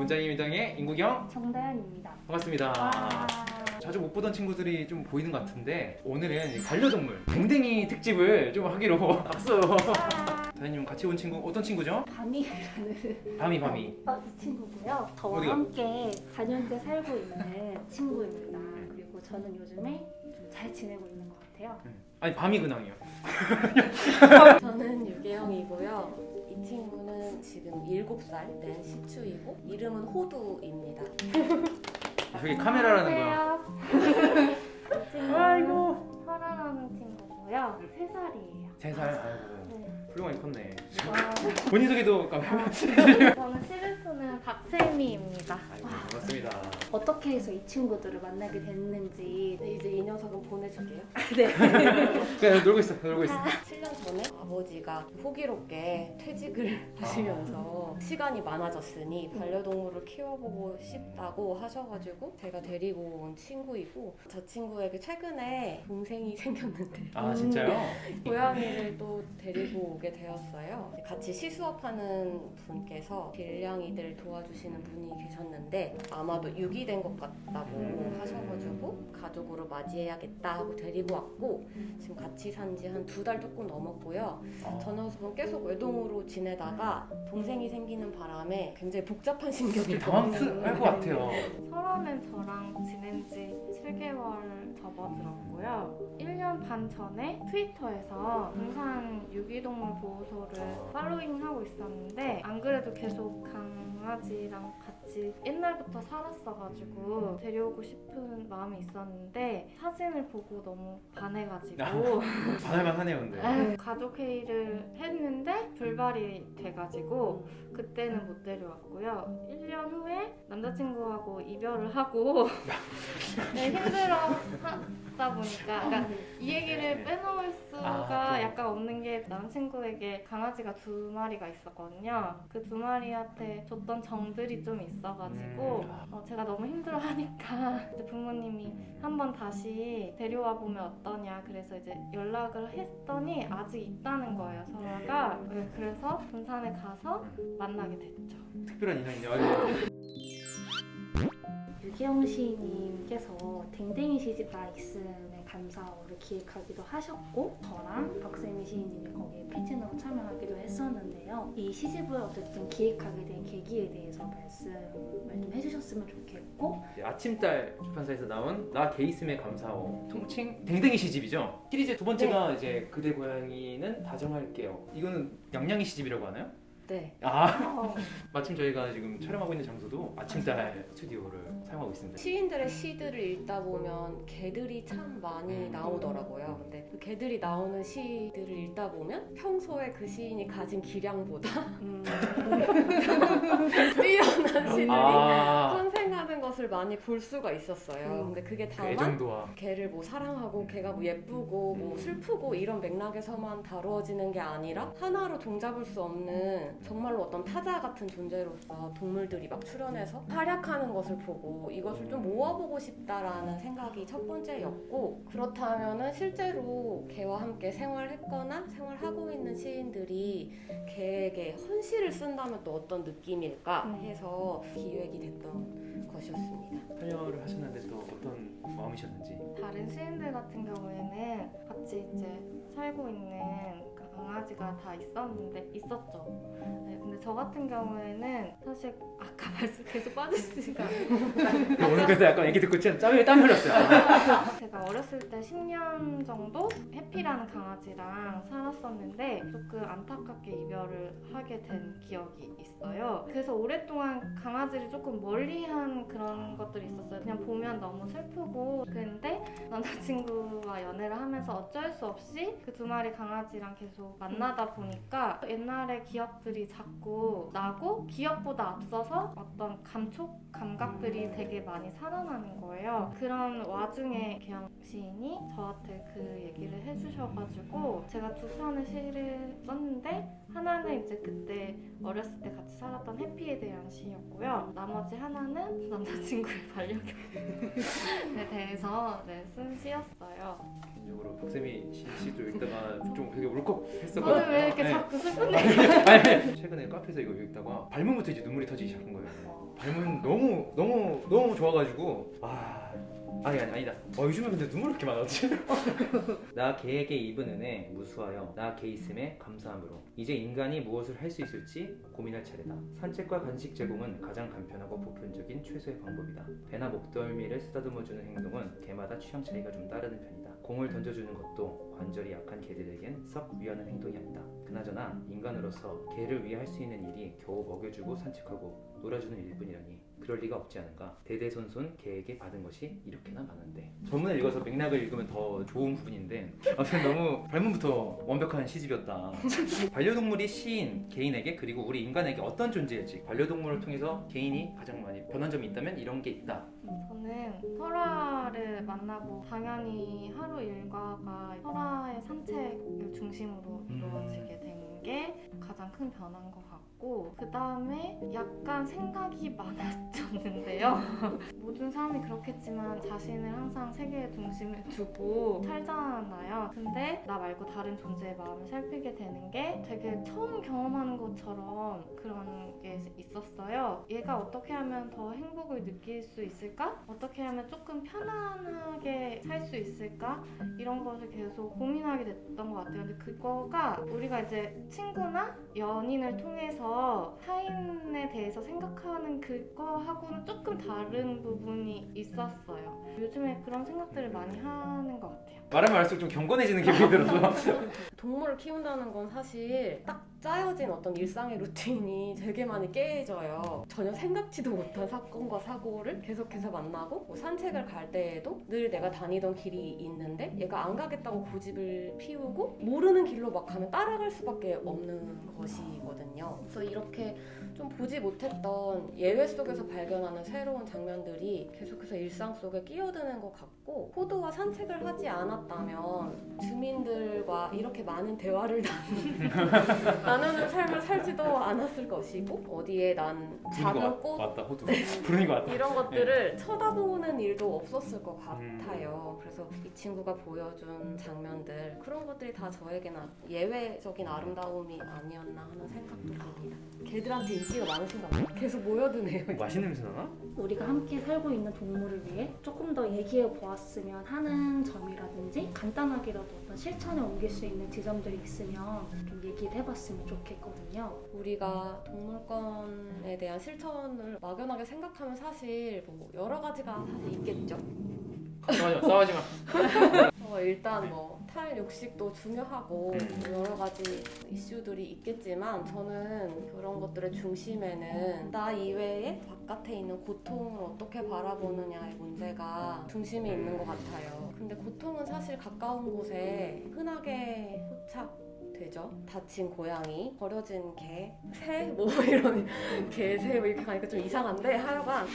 문장이 민장의 인구경 정다현입니다. 반갑습니다. 와. 자주 못 보던 친구들이 좀 보이는 것 같은데 오늘은 이 반려동물 댕댕이 특집을 좀 하기로 박수. 다현님 같이 온 친구 어떤 친구죠? 밤이라는 밤이 밤이. 어, 이 친구고요. 저와 어디가? 함께 4년째 살고 있는 친구입니다. 그리고 저는 요즘에 좀 잘 지내고 있는 것 같아요. 아니 밤이 근황이요. 저는 유계영이고요. 이 친구는 지금 7살 된 시추이고 이름은 호두입니다. 저기 카메라라는 거야. 이 아이고. 설아라는 친구고요. 3살이에요. 세 살. 아이고. 네. 훌륭하게 컸네. 와. 본인 소개도 까 저는 시베스는 박세미입니다. 아이고 반갑습니다. 어떻게 해서 이 친구들을 만나게 됐는지 네, 이제 이 녀석은 보내줄게요. 그냥 놀고 있어. 놀고 있어. 7년 전에 아버지가 호기롭게 퇴직을 하시면서 시간이 많아졌으니 반려동물을 키워보고 싶다고 하셔가지고 제가 데리고 온 친구이고 저 친구에게 최근에 동생이 생겼는데 아 진짜요? 고양이를 또 데리고 오게 되었어요. 같이 시수업하는 분께서 길냥이들 도와주시는 분이 계셨는데 아마도 유기 된 것 같다고 음. 하셔가지고 가족으로 맞이해야겠다 하고 데리고 왔고 지금 같이 산 지 한 두 달 조금 넘었고요. 어. 저 녀석은 계속 외동으로 지내다가 동생이 생기는 바람에 굉장히 복잡한 심경이 당황할 것 같아요. 설아는 저랑 지낸 지 7개월 접어들었고요. 1년 반 전에 트위터에서 동산 유기동물 보호소를 팔로잉하고 있었는데 안 그래도 계속 강아지랑 같이 옛날부터 살았어가지고 데려오고 싶은 마음이 있었는데 사진을 보고 너무 반해가지고 반할만 하네요 근데. 네, 가족 회의를 했는데 불발이 돼가지고 그때는 못 데려왔고요. 1년 후에 남자친구하고 이별을 하고 네, 힘들어 하다 보니까 그러니까 이 얘기를 빼놓을 수가 아, 또. 약간 없는 게 남자친구에게 강아지가 두 마리가 있었거든요. 그 두 마리한테 줬던 정들이 좀 있어 가지고 음. 어, 제가 너무 힘들어하니까 이제 부모님이 한번 다시 데려와 보면 어떠냐 그래서 이제 연락을 했더니 아직 있다는 거예요 설아가 네, 그래서 군산에 가서 만나게 됐죠 특별한 인연이네요. 유기영 시인님께서 댕댕이 시집 나 있음의 감사호를 기획하기도 하셨고 저랑 박세미 시인님이 거기에 피진으로 참여하기로 했었는데요. 이 시집을 어쨌든 기획하게 된 계기에 대해서 말씀을 좀 해주셨으면 좋겠고 이제 아침달 출판사에서 나온 나 게이슴의 감사호 통칭 댕댕이 시집이죠. 시리즈 두 번째가 이제 그대 고양이는 다정할게요. 이거는 양양이 시집이라고 하나요? 네. 아. 어, 마침 저희가 지금 촬영하고 있는 장소도 아침달 스튜디오를 사용하고 있습니다. 시인들의 시들을 읽다 보면 개들이 참 많이 나오더라고요. 근데 그 개들이 나오는 시들을 읽다 보면 평소에 그 시인이 가진 기량보다 음, 뛰어난 시들이 아, 탄생 하는 것을 많이 볼 수가 있었어요. 음. 근데 그게 그 다만 애정도와 개를 뭐 사랑하고 개가 뭐 예쁘고 뭐 슬프고 이런 맥락에서만 다루어지는 게 아니라 하나로 종잡을 수 없는 정말로 어떤 타자 같은 존재로서 동물들이 막 출연해서 활약하는 것을 보고 이것을 좀 모아보고 싶다라는 생각이 첫 번째였고 그렇다면은 실제로 개와 함께 생활했거나 생활하고 있는 시인들이 개에게 헌시를 쓴다면 또 어떤 느낌일까 음. 해서 기획이 됐던 것이었습니다. 참여를 하셨는데 또 어떤 마음이셨는지. 다른 시인들 같은 경우에는 같이 이제 살고 있는 강아지가 다 있었는데 있었죠. 네, 저 같은 경우에는 사실 아까 말씀 계속 빠지시니까 오늘 그래서 약간 얘기 듣고 진짜 땀이 땀 흘렸어요. 제가 어렸을 때 10년 정도 해피라는 강아지랑 살았었는데 조금 안타깝게 이별을 하게 된 기억이 있어요. 그래서 오랫동안 강아지를 조금 멀리한 그런 것들이 있었어요. 그냥 보면 너무 슬프고 그런데 남자친구와 연애를 하면서 어쩔 수 없이 그 두 마리 강아지랑 계속 만나다 보니까 옛날의 기억들이 자꾸 나고 기억보다 앞서서 어떤 감촉 감각들이 되게 많이 살아나는 거예요. 그런 와중에 개영 시인이 저한테 그 얘기를 해주셔가지고 제가 두 편의 시를 썼는데 하나는 이제 그때 어렸을 때 같이 살았던 해피에 대한 시였고요. 나머지 하나는 남자친구의 반려견에 대해서 네, 쓴 시였어요. 개인적으로 박세미 씨- 씨도 읽다가 좀 되게 울컥했었거든요. 오늘 왜 이렇게 네. 자꾸 슬픈 얘기 아니, 최근에 카페에서 이거 읽다가 발문부터 이제 눈물이 터지기 시작한 거예요. 발문 너무 너무 너무 좋아가지고 아 아니 아니 아니다. 어, 요즘에 근데 눈물 이렇게 많았지? 나 개에게 입은 은혜 무수하여 나 개 있음에 감사함으로 이제 인간이 무엇을 할 수 있을지 고민할 차례다. 산책과 간식 제공은 가장 간편하고 보편적인 최소의 방법이다. 배나 목덜미를 쓰다듬어주는 행동은 개마다 취향 차이가 좀 따르는 편이다. 공을 던져주는 것도 관절이 약한 개들에겐 썩 위하는 행동이 아니다. 그나저나 인간으로서 개를 위해 할 수 있는 일이 겨우 먹여주고 산책하고 놀아주는 일뿐이라니 그럴 리가 없지 않은가. 대대손손 개에게 받은 것이 이렇게나 많은데. 전문을 읽어서 맥락을 읽으면 더 좋은 부분인데 아무튼 너무 발문부터 완벽한 시집이었다. 반려동물이 시인 개인에게 그리고 우리 인간에게 어떤 존재일지 반려동물을 통해서 개인이 가장 많이 변한 점이 있다면 이런 게 있다. 저는 설아를 만나고 당연히 하루 일과가 설아의 산책을 중심으로 음. 이루어지게 된 게 가장 큰 변화인 것 같고 그 다음에 약간 생각이 많아졌는데요. 모든 사람이 그렇겠지만 자신을 항상 세계의 중심에 두고 살잖아요. 근데 나 말고 다른 존재의 마음을 살피게 되는 게 되게 처음 경험하는 것처럼 그런 게 있었어요. 얘가 어떻게 하면 더 행복을 느낄 수 있을까? 어떻게 하면 조금 편안하게 살 수 있을까? 이런 것을 계속 고민하게 됐던 것 같아요. 근데 그거가 우리가 이제 친구나 연인을 통해서 타인에 대해서 생각하는 그거하고는 조금 다른 부분이 있었어요. 요즘에 그런 생각들을 많이 하는 것 같아요. 말하면 할수록 좀 경건해지는 기분이 들어서 동물을 키운다는 건 사실 딱 짜여진 어떤 일상의 루틴이 되게 많이 깨져요. 전혀 생각지도 못한 사건과 사고를 계속해서 만나고 뭐 산책을 갈 때에도 늘 내가 다니던 길이 있는데 얘가 안 가겠다고 고집을 피우고 모르는 길로 막 가면 따라갈 수밖에 없는 것이거든요. 그래서 이렇게 좀 보지 못했던 예외 속에서 발견하는 새로운 장면들이 계속해서 일상 속에 끼어드는 것 같고 포도와 산책을 하지 않았다면 주민들과 이렇게 많은 대화를 나누는, 나누는 삶을 살지도 않았을 것이고 어디에 난 작은 꽃 맞다 호두 부르는 거 같다 이런 것들을 쳐다보는 일도 없었을 것 음. 같아요. 그래서 이 친구가 보여준 장면들 그런 것들이 다 저에게는 예외적인 아름다움이 아니었나 하는 생각도 듭니다. 개들한테 인기가 많으신가 봐요. 계속 모여드네요. 맛있는 냄새 나나? 우리가 함께 살고 있는 동물을 위해 조금 더 얘기해 보았으면 하는 점이라든지 간단하게라도 실천에 옮길 수 있는 지점들이 있으면 좀 얘기를 해봤으면 좋겠거든요. 우리가 동물권에 대한 실천을 막연하게 생각하면 사실 뭐 여러 가지가 사실 있겠죠. 싸우지 마 싸우지 마 어, 일단 뭐 탈육식도 중요하고 음. 여러 가지 이슈들이 있겠지만 저는 그런 것들의 중심에는 나 이외에 바깥에 있는 고통을 어떻게 바라보느냐의 문제가 중심에 있는 것 같아요. 근데 고통은 사실 가까운 곳에 흔하게 포착 되죠. 다친 고양이, 버려진 개, 새, 뭐 이런 개, 새 뭐 이렇게 가니까 좀 이상한데? 하여간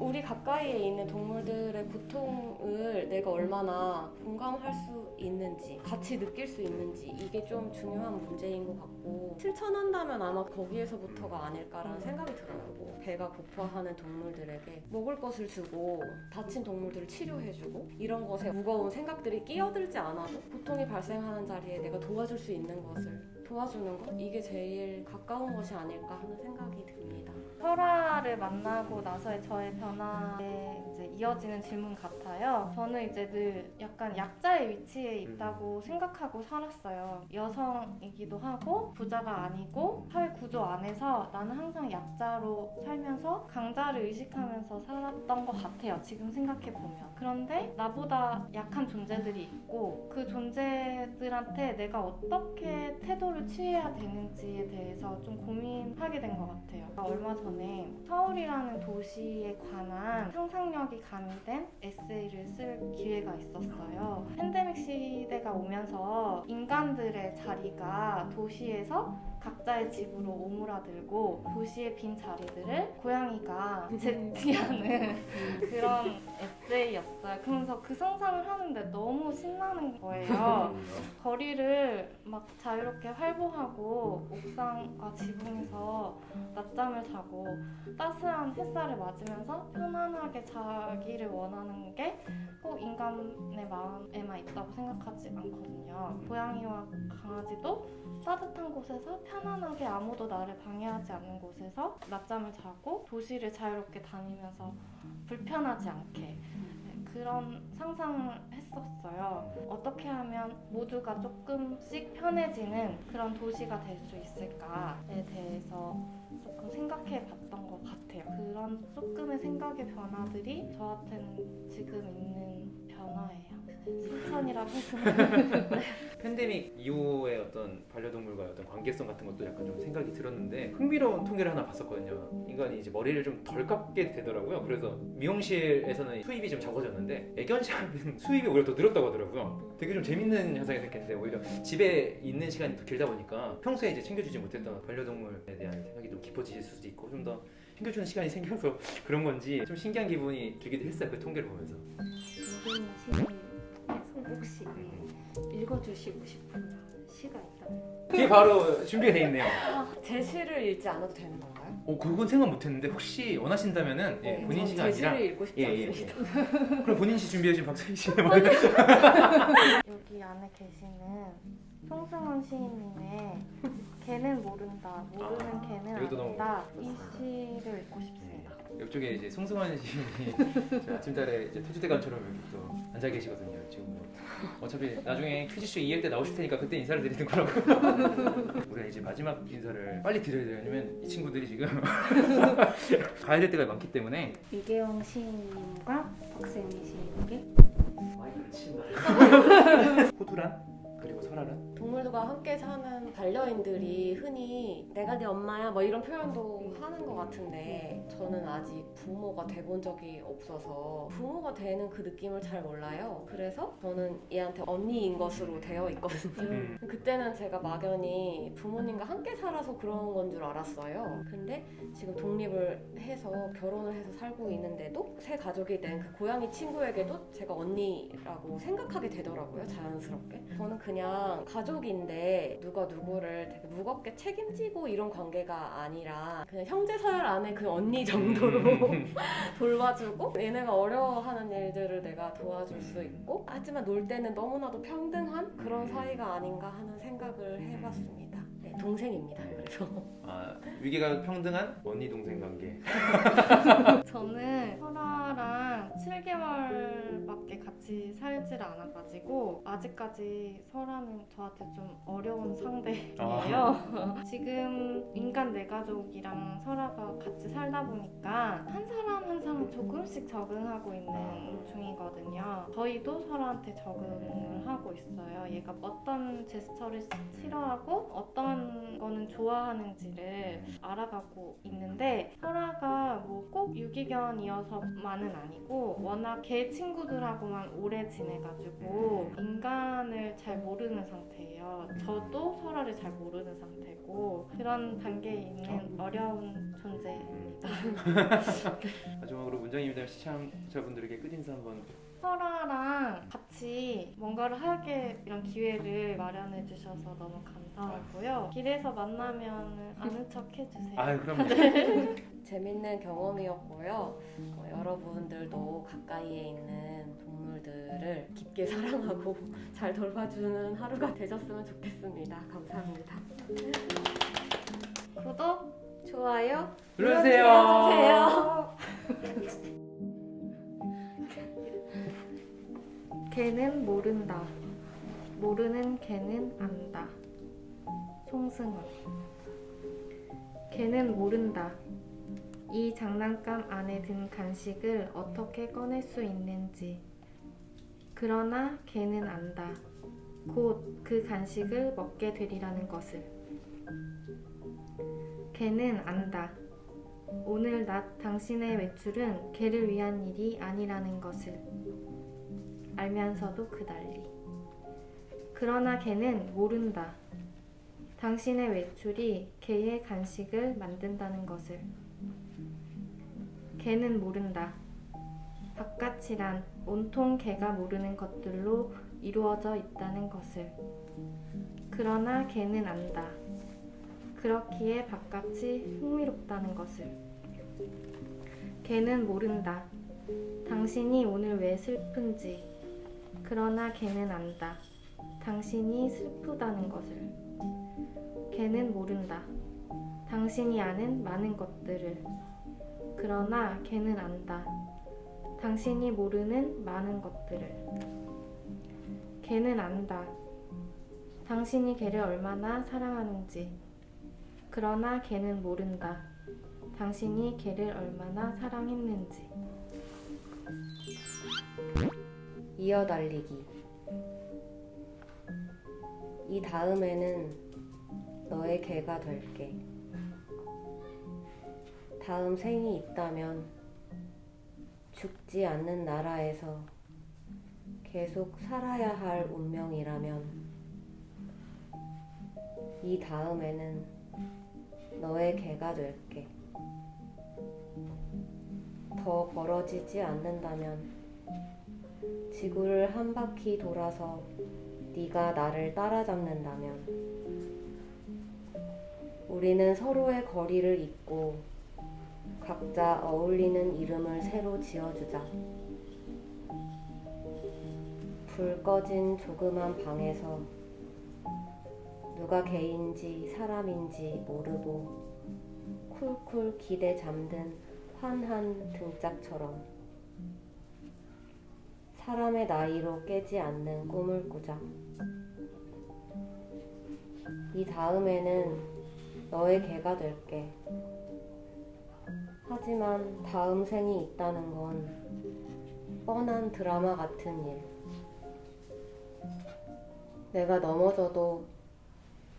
우리 가까이에 있는 동물들의 고통을 내가 얼마나 공감할 수 있는지 같이 느낄 수 있는지 이게 좀 중요한 문제인 것 같고 실천한다면 아마 거기에서부터가 아닐까라는 생각이 들어요. 뭐 배가 고파하는 동물들에게 먹을 것을 주고 다친 동물들을 치료해주고 이런 것에 무거운 생각들이 끼어들지 않아도 고통이 발생하는 자리에 내가 도와줄 수 있는 것을 도와주는 것 이게 제일 가까운 것이 아닐까 하는 생각이 듭니다. 설아를 만나고 나서의 저의 변화에 이제 이어지는 질문 같아요. 저는 이제 늘 약간 약자의 위치에 있다고 생각하고 살았어요. 여성이기도 하고 부자가 아니고 사회 구조 안에서 나는 항상 약자로 살면서 강자를 의식하면서 살았던 것 같아요. 지금 생각해 보면. 그런데 나보다 약한 존재들이 있고 그 존재들한테 내가 어떻게 태도를 취해야 되는지에 대해서 좀 고민하게 된 것 같아요. 얼마 전에 서울이라는 도시에 관한 상상력이 가미된 에세이를 쓸 기회가 있었어요. 팬데믹 시대가 오면서 인간들의 자리가 도시에서 각자의 집으로 오므라들고 도시의 빈 자리들을 고양이가 제지하는 그런 에세이였어요. 그러면서 그 상상을 하는데 너무 신나는 거예요. 거리를 막 자유롭게 활보하고 옥상과 지붕에서 낮잠을 자고 따스한 햇살을 맞으면서 편안하게 잘 살아가기를 원하는 게 꼭 인간의 마음에만 있다고 생각하지 않거든요. 고양이와 강아지도 따뜻한 곳에서 편안하게 아무도 나를 방해하지 않는 곳에서 낮잠을 자고 도시를 자유롭게 다니면서 불편하지 않게 네, 그런 상상을 했었어요. 어떻게 하면 모두가 조금씩 편해지는 그런 도시가 될 수 있을까에 대해서 조금 생각해 봤던 것 같아요. 그런 조금의 생각의 변화들이 저한테는 지금 있는 변화예요. 실천이라고 해서 팬데믹 이후의 어떤 반려동물과의 어떤 관계성 같은 것도 약간 좀 생각이 들었는데 흥미로운 통계를 하나 봤었거든요. 인간이 이제 머리를 좀덜 감게 되더라고요. 그래서 미용실에서는 수입이 좀 적어졌는데 애견샵은 수입이 오히려 더 늘었다고 하더라고요. 되게 좀 재밌는 현상이 생겼는데 오히려 집에 있는 시간이 더 길다 보니까 평소에 이제 챙겨주지 못했던 반려동물에 대한 생각이 좀 깊어지실 수도 있고 좀 더 챙겨주는 시간이 생겨서 그런 건지 좀 신기한 기분이 들기도 했어요. 그 통계를 보면서. 혹시 읽어주시고 싶은 시가 있다면 뒤에 바로 준비가 돼 있네요. 제 시를 읽지 않아도 되는 건가요? 어 그건 생각 못했는데 혹시 원하신다면은 예, 네, 본인 저 시가 제 아니라 시를 읽고 싶지 예, 예, 않습니다. 그럼 본인 시 준비해 주신 박사님 씨는 뭐 여기 안에 계시는 송승헌 시인님의 걔는 모른다, 모르는 아, 걔는 이것도 너무 안다 이 시를 읽고 싶습니다. 이쪽에 이제 송승환 시인이 저 아침달에 이제 터줏대감처럼 이렇게 또 앉아 계시거든요. 지금 뭐 어차피 나중에 퀴즈쇼 2회 때 나오실 테니까 그때 인사를 드리는 거라고. 우리가 이제 마지막 인사를 빨리 드려야 돼요. 왜냐면 이 친구들이 지금 가야 될 때가 많기 때문에 이계영 시인님과 박세미 시인에게 마이크를 친다. 호두란 그리고 설아란 동물들과 함께 사는 반려인들이 흔히 내가 네 엄마야 뭐 이런 표현도 하는 것 같은데 저는 아직 부모가 돼본 적이 없어서 부모가 되는 그 느낌을 잘 몰라요. 그래서 저는 얘한테 언니인 것으로 되어 있거든요. 음. 그때는 제가 막연히 부모님과 함께 살아서 그런 건 줄 알았어요. 근데 지금 독립을 해서 결혼을 해서 살고 있는데도 새 가족이 된 그 고양이 친구에게도 제가 언니라고 생각하게 되더라고요. 자연스럽게. 저는 그냥 가족 인데 누가 누구를 되게 무겁게 책임지고 이런 관계가 아니라 그냥 형제 서열 안에 그 언니 정도로 음. 돌봐주고 얘네가 어려워하는 일들을 내가 도와줄 수 있고 하지만 놀 때는 너무나도 평등한 그런 사이가 아닌가 하는 생각을 해봤습니다. 네, 동생입니다. 그래서 아 위계가 평등한 언니 동생 관계. 저는 설아랑 7개월밖에 같이 살질 않아가지고 아직까지 설아는 저한테 좀 어려운 상대예요. 지금 인간 네 가족이랑 설아가 같이 살다 보니까 한 사람 한 사람 조금씩 적응하고 있는 중이거든요. 저희도 설아한테 적응을 하고 있어요. 얘가 어떤 제스처를 싫어하고 어떤 거는 좋아하는지를 알아가고 있는데 설아가 뭐 꼭 유기견이어서만은 아니고 워낙 개 친구들하고만 오래 지내가지고 인간을 잘 모르는 상태예요. 저도 설아를 잘 모르는 상태고 그런 단계에 있는 어려운 존재입니다. 마지막으로 문장님이나 시청자분들에게 끝인사 한번. 설아랑 같이 뭔가를 하게 이런 기회를 마련해 주셔서 너무 감사하고요. 길에서 만나면 아는 척 해주세요. 아유 그럼요. 재밌는 경험이었고요. 어, 여러분들도 가까이에 있는 동물들을 깊게 사랑하고 잘 돌봐주는 하루가 되셨으면 좋겠습니다. 감사합니다. 구독, 좋아요 눌러주세요. 눌러주세요. 걔는 모른다. 모르는 걔는 안다. 송승헌. 걔는 모른다. 이 장난감 안에 든 간식을 어떻게 꺼낼 수 있는지. 그러나 걔는 안다. 곧 그 간식을 먹게 되리라는 것을. 걔는 안다. 오늘 낮 당신의 외출은 걔를 위한 일이 아니라는 것을. 알면서도 그 난리. 그러나 걔는 모른다. 당신의 외출이 개의 간식을 만든다는 것을. 걔는 모른다. 바깥이란 온통 개가 모르는 것들로 이루어져 있다는 것을. 그러나 걔는 안다. 그렇기에 바깥이 흥미롭다는 것을. 걔는 모른다. 당신이 오늘 왜 슬픈지. 그러나 걔는 안다. 당신이 슬프다는 것을. 걔는 모른다. 당신이 아는 많은 것들을. 그러나 걔는 안다. 당신이 모르는 많은 것들을. 걔는 안다. 당신이 걔를 얼마나 사랑하는지. 그러나 걔는 모른다. 당신이 걔를 얼마나 사랑했는지. 이어 달리기. 이 다음에는 너의 개가 될게. 다음 생이 있다면 죽지 않는 나라에서 계속 살아야 할 운명이라면 이 다음에는 너의 개가 될게. 더 벌어지지 않는다면 지구를 한 바퀴 돌아서 네가 나를 따라잡는다면 우리는 서로의 거리를 잇고 각자 어울리는 이름을 새로 지어주자. 불 꺼진 조그만 방에서 누가 개인지 사람인지 모르고 쿨쿨 기대 잠든 환한 등짝처럼 사람의 나이로 깨지 않는 꿈을 꾸자. 이 다음에는 너의 개가 될게. 하지만 다음 생이 있다는 건 뻔한 드라마 같은 일. 내가 넘어져도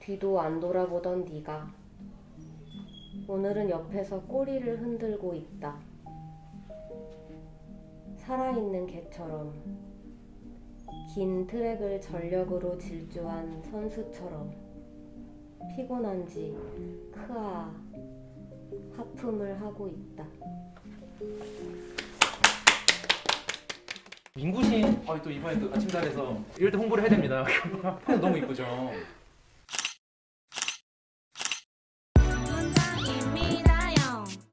뒤도 안 돌아보던 네가 오늘은 옆에서 꼬리를 흔들고 있다. 살아있는 개처럼 긴 트랙을 전력으로 질주한 선수처럼 피곤한지 크아 하품을 하고 있다. 민구신 아, 또 이번에 또 아침달에서 이럴 때 홍보를 해야 됩니다. 펜 너무 이쁘죠.